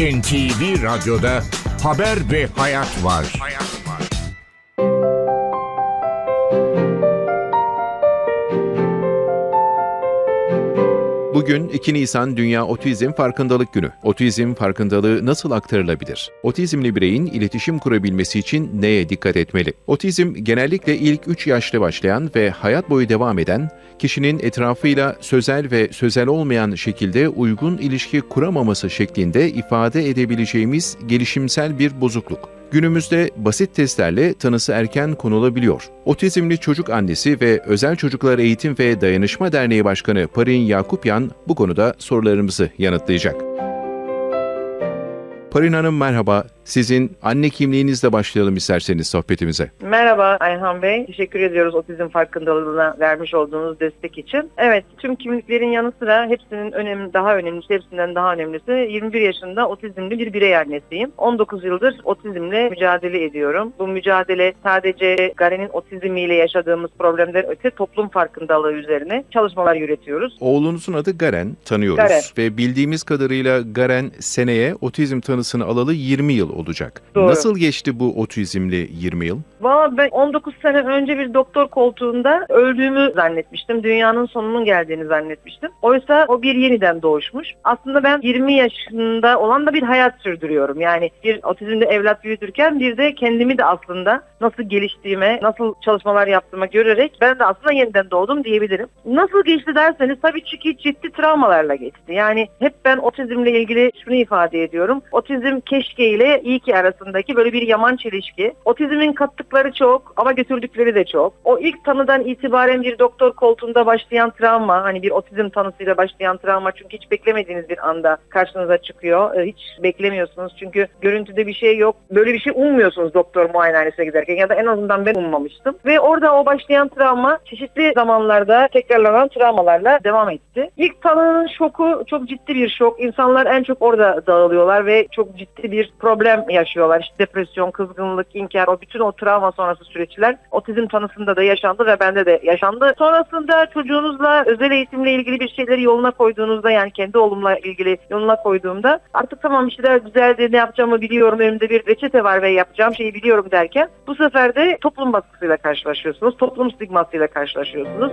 NTV Radyo'da haber ve hayat var. Hayat. Bugün 2 Nisan Dünya Otizm Farkındalık Günü. Otizm farkındalığı nasıl aktarılabilir? Otizmli bireyin iletişim kurabilmesi için neye dikkat etmeli? Otizm genellikle ilk 3 yaşta başlayan ve hayat boyu devam eden, kişinin etrafıyla sözel ve sözel olmayan şekilde uygun ilişki kuramaması şeklinde ifade edebileceğimiz gelişimsel bir bozukluk. Günümüzde basit testlerle tanısı erken konulabiliyor. Otizmli çocuk annesi ve Özel Çocuklar Eğitim ve Dayanışma Derneği Başkanı Parin Yakupyan bu konuda sorularımızı yanıtlayacak. Parin Hanım merhaba. Sizin anne kimliğinizle başlayalım isterseniz sohbetimize. Merhaba Ayhan Bey. Teşekkür ediyoruz otizm farkındalığına vermiş olduğunuz destek için. Evet, tüm kimliklerin yanı sıra hepsinin önemli, daha önemlisi, hepsinden daha önemlisi 21 yaşında otizmli bir birey annesiyim. 19 yıldır otizmle mücadele ediyorum. Bu mücadele sadece Garen'in otizmiyle yaşadığımız problemden öte toplum farkındalığı üzerine çalışmalar yürütüyoruz. Oğlunuzun adı Garen, tanıyoruz. Garen. Ve bildiğimiz kadarıyla Garen seneye otizm tanısını alalı 20 yıl olacak. Doğru. Nasıl geçti bu otizmli 20 yıl? Valla ben 19 sene önce bir doktor koltuğunda öldüğümü zannetmiştim. Dünyanın sonunun geldiğini zannetmiştim. Oysa o bir yeniden doğuşmuş. Aslında ben 20 yaşında olan da bir hayat sürdürüyorum. Yani bir otizmde evlat büyütürken bir de kendimi de aslında nasıl geliştiğime, nasıl çalışmalar yaptığıma görerek ben de aslında yeniden doğdum diyebilirim. Nasıl geçti derseniz tabii çünkü ciddi travmalarla geçti. Yani hep ben otizmle ilgili şunu ifade ediyorum. Otizm keşke ile iyi ki arasındaki böyle bir yaman çelişki. Otizmin kattıkları çok ama götürdükleri de çok. O ilk tanıdan itibaren bir doktor koltuğunda başlayan travma, hani bir otizm tanısıyla başlayan travma çünkü hiç beklemediğiniz bir anda karşınıza çıkıyor. Ee, Hiç beklemiyorsunuz çünkü görüntüde bir şey yok. Böyle bir şey ummuyorsunuz doktor muayenehanesine giderken ya da en azından ben ummamıştım. Ve orada o başlayan travma çeşitli zamanlarda tekrarlanan travmalarla devam etti. İlk tanının şoku çok ciddi bir şok. İnsanlar en çok orada dağılıyorlar ve çok ciddi bir problem yaşıyorlar. İşte depresyon, kızgınlık, inkar, o bütün o travma sonrası süreçler otizm tanısında da yaşandı ve bende de yaşandı. Sonrasında çocuğunuzla özel eğitimle ilgili bir şeyleri yoluna koyduğunuzda yani kendi oğlumla ilgili yoluna koyduğumda artık tamam işler güzeldi ne yapacağımı biliyorum önümde bir reçete var ve yapacağım şeyi biliyorum derken bu sefer de toplum baskısıyla karşılaşıyorsunuz. Toplum stigmasıyla karşılaşıyorsunuz.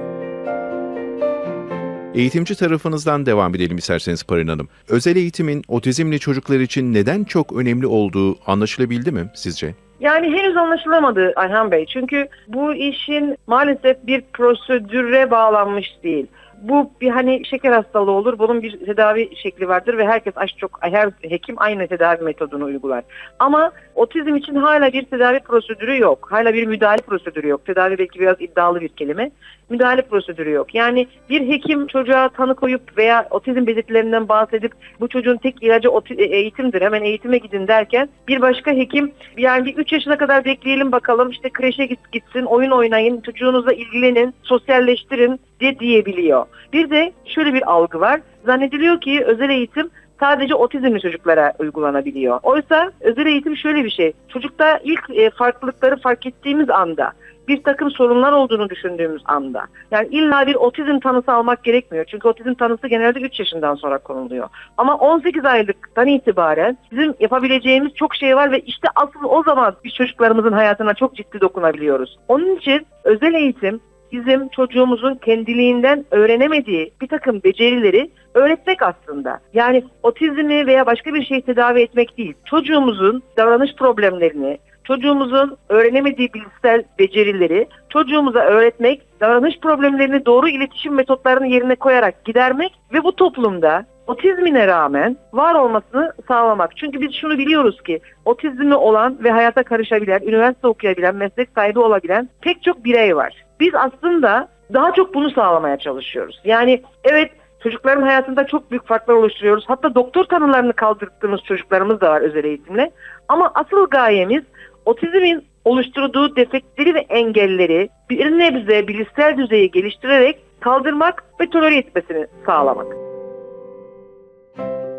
Eğitimci tarafınızdan devam edelim isterseniz Parin Hanım. Özel eğitimin otizmli çocuklar için neden çok önemli olduğu anlaşılabildi mi sizce? Yani henüz anlaşılamadı Ayhan Bey. Çünkü bu işin maalesef bir prosedüre bağlanmış değil. Bu bir hani şeker hastalığı olur. Bunun bir tedavi şekli vardır ve herkes aş çok her hekim aynı tedavi metodunu uygular. Ama otizm için hala bir tedavi prosedürü yok. Hala bir müdahale prosedürü yok. Tedavi belki biraz iddialı bir kelime. Müdahale prosedürü yok. Yani bir hekim çocuğa tanı koyup veya otizm belirtilerinden bahsedip bu çocuğun tek ilacı e, eğitimdir hemen eğitime gidin derken bir başka hekim yani bir 3 yaşına kadar bekleyelim bakalım işte kreşe git, gitsin oyun oynayın çocuğunuzla ilgilenin sosyalleştirin de diyebiliyor. Bir de şöyle bir algı var. Zannediliyor ki özel eğitim sadece otizmli çocuklara uygulanabiliyor. Oysa özel eğitim şöyle bir şey. Çocukta ilk e, farklılıkları fark ettiğimiz anda bir takım sorunlar olduğunu düşündüğümüz anda. Yani illa bir otizm tanısı almak gerekmiyor. Çünkü otizm tanısı genelde 3 yaşından sonra konuluyor. Ama 18 aylıktan itibaren bizim yapabileceğimiz çok şey var ve işte asıl o zaman biz çocuklarımızın hayatına çok ciddi dokunabiliyoruz. Onun için özel eğitim bizim çocuğumuzun kendiliğinden öğrenemediği bir takım becerileri öğretmek aslında. Yani otizmi veya başka bir şey tedavi etmek değil. Çocuğumuzun davranış problemlerini, çocuğumuzun öğrenemediği bilişsel becerileri çocuğumuza öğretmek, davranış problemlerini doğru iletişim metotlarını yerine koyarak gidermek ve bu toplumda otizmine rağmen var olmasını sağlamak. Çünkü biz şunu biliyoruz ki otizmi olan ve hayata karışabilen, üniversite okuyabilen, meslek sahibi olabilen pek çok birey var. Biz aslında daha çok bunu sağlamaya çalışıyoruz. Yani evet çocukların hayatında çok büyük farklar oluşturuyoruz. Hatta doktor tanılarını kaldırdığımız çocuklarımız da var özel eğitimle. Ama asıl gayemiz otizmin oluşturduğu defektleri ve engelleri bir nebze bilişsel düzeyi geliştirerek kaldırmak ve tolere etmesini sağlamak.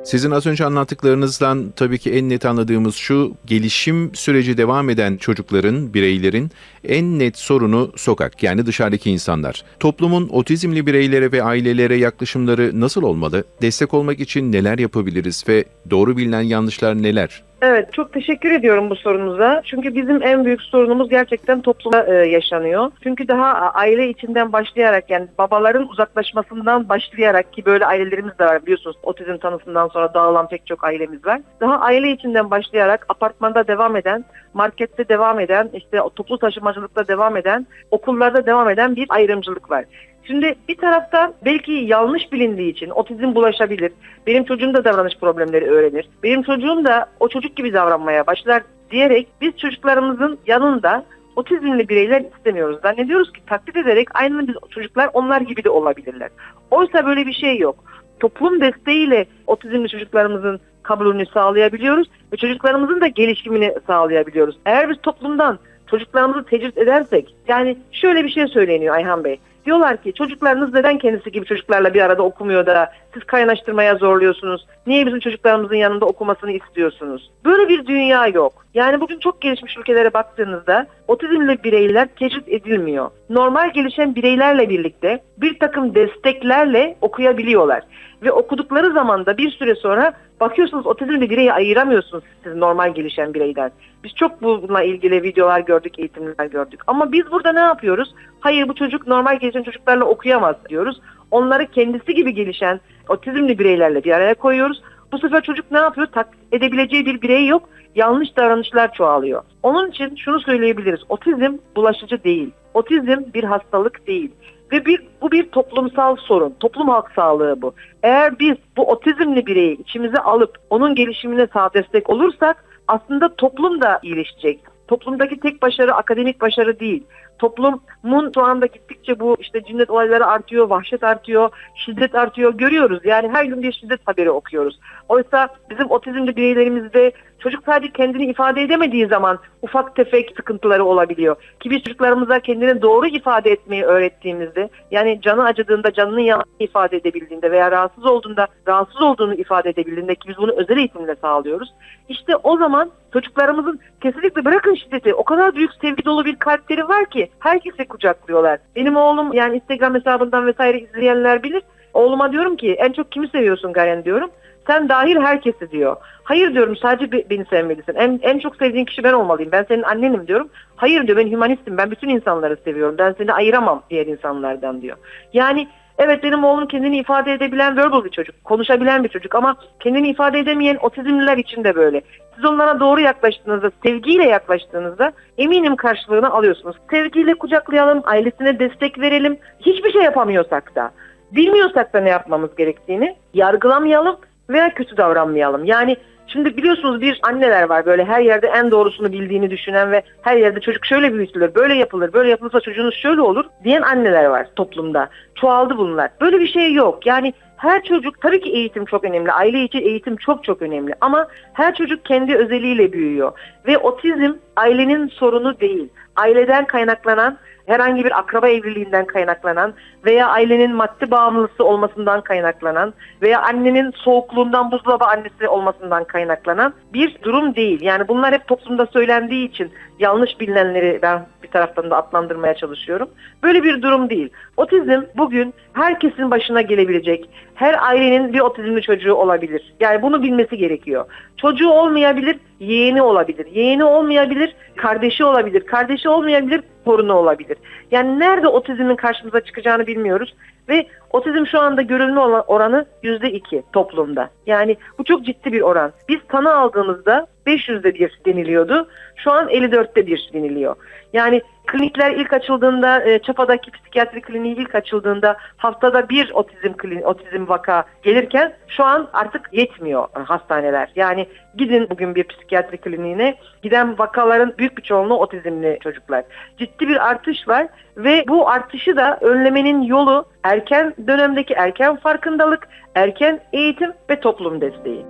Sizin az önce anlattıklarınızdan tabii ki en net anladığımız şu, gelişim süreci devam eden çocukların, bireylerin en net sorunu sokak yani dışarıdaki insanlar. Toplumun otizmli bireylere ve ailelere yaklaşımları nasıl olmalı? Destek olmak için neler yapabiliriz ve doğru bilinen yanlışlar neler? Evet çok teşekkür ediyorum bu sorunuza. Çünkü bizim en büyük sorunumuz gerçekten toplumda e, yaşanıyor. Çünkü daha aile içinden başlayarak yani babaların uzaklaşmasından başlayarak ki böyle ailelerimiz de var biliyorsunuz. Otizm tanısından sonra dağılan pek çok ailemiz var. Daha aile içinden başlayarak apartmanda devam eden, markette devam eden, işte toplu taşımacılıkta devam eden, okullarda devam eden bir ayrımcılık var. Şimdi bir taraftan belki yanlış bilindiği için otizm bulaşabilir. Benim çocuğum da davranış problemleri öğrenir. Benim çocuğum da o çocuk gibi davranmaya başlar diyerek biz çocuklarımızın yanında otizmli bireyler istemiyoruz. Zannediyoruz ki taklit ederek aynı biz çocuklar onlar gibi de olabilirler. Oysa böyle bir şey yok. Toplum desteğiyle otizmli çocuklarımızın kabulünü sağlayabiliyoruz ve çocuklarımızın da gelişimini sağlayabiliyoruz. Eğer biz toplumdan çocuklarımızı tecrit edersek yani şöyle bir şey söyleniyor Ayhan Bey. Diyorlar ki çocuklarınız neden kendisi gibi çocuklarla bir arada okumuyor da siz kaynaştırmaya zorluyorsunuz? Niye bizim çocuklarımızın yanında okumasını istiyorsunuz? Böyle bir dünya yok. Yani bugün çok gelişmiş ülkelere baktığınızda otizmli bireyler tecrit edilmiyor. Normal gelişen bireylerle birlikte bir takım desteklerle okuyabiliyorlar. Ve okudukları zaman da bir süre sonra bakıyorsunuz otizmli bireyi ayıramıyorsunuz siz normal gelişen bireyden. Biz çok bununla ilgili videolar gördük, eğitimler gördük. Ama biz burada ne yapıyoruz? Hayır bu çocuk normal gelişen çocuklarla okuyamaz diyoruz. Onları kendisi gibi gelişen otizmli bireylerle bir araya koyuyoruz. Bu sefer çocuk ne yapıyor? Taklit edebileceği bir birey yok. Yanlış davranışlar çoğalıyor. Onun için şunu söyleyebiliriz. Otizm bulaşıcı değil. Otizm bir hastalık değil. Ve bir, bu bir toplumsal sorun. Toplum halk sağlığı bu. Eğer biz bu otizmli bireyi içimize alıp onun gelişimine sağ destek olursak aslında toplum da iyileşecek. Toplumdaki tek başarı akademik başarı değil. Toplumun şu anda gittikçe bu işte cinnet olayları artıyor, vahşet artıyor, şiddet artıyor görüyoruz. Yani her gün bir şiddet haberi okuyoruz. Oysa bizim otizmli bireylerimizde çocuk sadece kendini ifade edemediği zaman ufak tefek sıkıntıları olabiliyor. Ki biz çocuklarımıza kendini doğru ifade etmeyi öğrettiğimizde yani canı acıdığında canının yanını ifade edebildiğinde veya rahatsız olduğunda rahatsız olduğunu ifade edebildiğinde ki biz bunu özel eğitimle sağlıyoruz. İşte o zaman çocuklarımızın kesinlikle bırakın şiddeti o kadar büyük sevgi dolu bir kalpleri var ki herkese kucaklıyorlar. Benim oğlum yani Instagram hesabından vesaire izleyenler bilir. Oğluma diyorum ki en çok kimi seviyorsun Garen diyorum. Sen dahil herkesi diyor. Hayır diyorum sadece be- beni sevmelisin. En, en çok sevdiğin kişi ben olmalıyım. Ben senin annenim diyorum. Hayır diyor ben hümanistim. Ben bütün insanları seviyorum. Ben seni ayıramam diğer insanlardan diyor. Yani evet benim oğlum kendini ifade edebilen verbal bir çocuk. Konuşabilen bir çocuk ama kendini ifade edemeyen otizmliler için de böyle. Siz onlara doğru yaklaştığınızda, sevgiyle yaklaştığınızda eminim karşılığını alıyorsunuz. Sevgiyle kucaklayalım, ailesine destek verelim. Hiçbir şey yapamıyorsak da, bilmiyorsak da ne yapmamız gerektiğini yargılamayalım veya kötü davranmayalım. Yani şimdi biliyorsunuz bir anneler var böyle her yerde en doğrusunu bildiğini düşünen ve her yerde çocuk şöyle büyütülür, böyle yapılır, böyle yapılırsa çocuğunuz şöyle olur diyen anneler var toplumda. Çoğaldı bunlar. Böyle bir şey yok. Yani her çocuk tabii ki eğitim çok önemli. Aile için eğitim çok çok önemli. Ama her çocuk kendi özelliğiyle büyüyor. Ve otizm ailenin sorunu değil. Aileden kaynaklanan herhangi bir akraba evliliğinden kaynaklanan veya ailenin maddi bağımlısı olmasından kaynaklanan veya annenin soğukluğundan buzdolabı annesi olmasından kaynaklanan bir durum değil. Yani bunlar hep toplumda söylendiği için yanlış bilinenleri ben bir taraftan da adlandırmaya çalışıyorum. Böyle bir durum değil. Otizm bugün herkesin başına gelebilecek. Her ailenin bir otizmli çocuğu olabilir. Yani bunu bilmesi gerekiyor. Çocuğu olmayabilir, yeğeni olabilir. Yeğeni olmayabilir, kardeşi olabilir. Kardeşi olmayabilir, torunu olabilir. Yani nerede otizmin karşımıza çıkacağını bilmiyoruz. Ve otizm şu anda görülme oranı %2 toplumda. Yani bu çok ciddi bir oran. Biz tanı aldığımızda 500'de bir deniliyordu. Şu an 54'te bir deniliyor. Yani klinikler ilk açıldığında, e, Çapa'daki psikiyatri kliniği ilk açıldığında haftada bir otizm klini, otizm vaka gelirken şu an artık yetmiyor hastaneler. Yani gidin bugün bir psikiyatri kliniğine giden vakaların büyük bir çoğunluğu otizmli çocuklar. Ciddi bir artış var ve bu artışı da önlemenin yolu erken dönemdeki erken farkındalık, erken eğitim ve toplum desteği.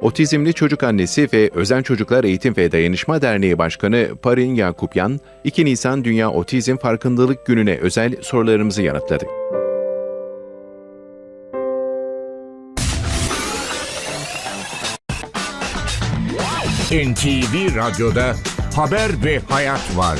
Otizmli çocuk annesi ve Özen Çocuklar Eğitim ve Dayanışma Derneği Başkanı Parin Yakupyan, 2 Nisan Dünya Otizm Farkındalık Günü'ne özel sorularımızı yanıtladı. NTV Radyo'da Haber ve Hayat var.